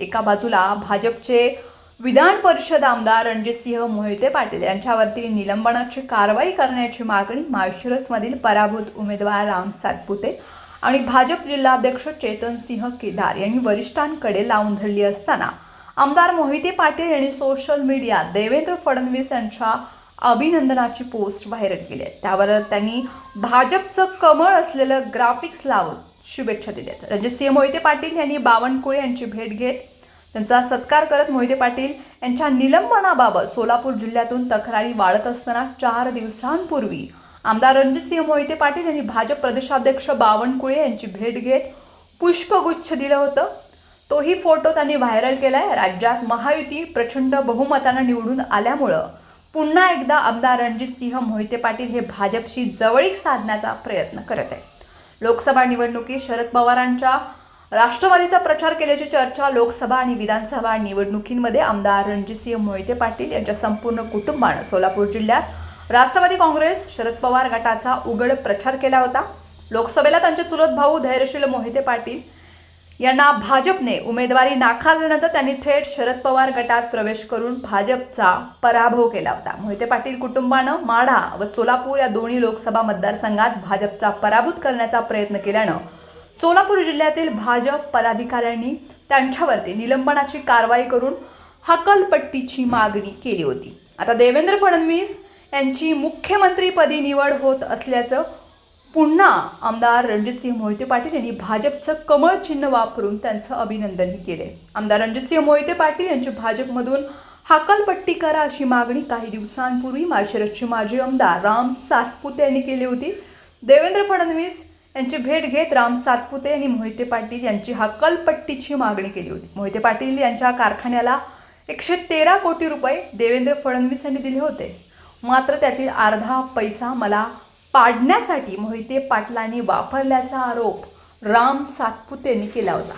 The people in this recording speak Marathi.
एका बाजूला भाजपचे विधान परिषद आमदार रणजितसिंह मोहिते पाटील यांच्यावरती निलंबनाची कारवाई करण्याची मागणी माळशिरसमधील पराभूत उमेदवार राम सातपुते आणि भाजप जिल्हाध्यक्ष चेतन सिंह केदार यांनी वरिष्ठांकडे लावून धरली असताना आमदार मोहिते पाटील यांनी सोशल मीडियात देवेंद्र फडणवीस यांच्या अभिनंदनाची पोस्ट व्हायरल केली आहे. त्यावर त्यांनी भाजपचं कमळ असलेलं ग्राफिक्स लावत शुभेच्छा दिल्या आहेत रणजितसिंह मोहिते पाटील यांनी बावनकुळे यांची भेट घेत त्यांचा सत्कार करत मोहिते पाटील यांच्या निलंबनाबाबत सोलापूर जिल्ह्यातून तक्रारी वाढत असताना चार दिवसांपूर्वी आमदार रणजितसिंह मोहिते पाटील यांनी भाजप प्रदेशाध्यक्ष बावनकुळे यांची भेट घेत पुष्पगुच्छ दिलं होतं. तोही फोटो त्यांनी व्हायरल केला आहे राज्यात महायुती प्रचंड बहुमतानं निवडून आल्यामुळं पुन्हा एकदा आमदार रणजितसिंह मोहिते पाटील हे भाजपशी जवळीक साधण्याचा प्रयत्न करत आहेत. लोकसभा निवडणुकीत शरद पवारांच्या राष्ट्रवादीचा प्रचार केल्याची चर्चा लोकसभा आणि विधानसभा निवडणुकींमध्ये आमदार रणजितसिंह मोहिते पाटील यांच्या संपूर्ण कुटुंबानं सोलापूर जिल्ह्यात राष्ट्रवादी काँग्रेस शरद पवार गटाचा उघड प्रचार केला होता. लोकसभेला त्यांचे चुलत भाऊ धैर्यशील मोहिते पाटील यांना भाजपने उमेदवारी नाकारल्यानंतर त्यांनी थेट शरद पवार गटात प्रवेश करून भाजपचा पराभव केला होता. मोहिते पाटील कुटुंबानं माढा व सोलापूर या दोन्ही लोकसभा मतदारसंघात भाजपचा पराभूत करण्याचा प्रयत्न केल्यानं सोलापूर जिल्ह्यातील भाजप पदाधिकाऱ्यांनी त्यांच्यावरती निलंबनाची कारवाई करून हकलपट्टीची मागणी केली होती. आता देवेंद्र फडणवीस यांची मुख्यमंत्रीपदी निवड होत असल्याचं पुन्हा आमदार रणजितसिंह मोहिते पाटील यांनी भाजपचं कमळ चिन्ह वापरून त्यांचं अभिनंदनही केले. आमदार रणजितसिंह मोहिते पाटील यांची भाजपमधून हाकलपट्टी करा अशी मागणी काही दिवसांपूर्वी माळशिरसचे माजी आमदार राम सातपुते यांनी केली होती. देवेंद्र फडणवीस यांची भेट घेत राम सातपुते यांनी मोहिते पाटील यांची हकलपट्टीची मागणी केली होती. मोहिते पाटील यांच्या कारखान्याला एकशे तेरा कोटी रुपये देवेंद्र फडणवीस यांनी दिले होते. मात्र त्यातील अर्धा पैसा मला पाडण्यासाठी मोहिते पाटलांनी वापरल्याचा आरोप राम सातपुतेंनी केला होता.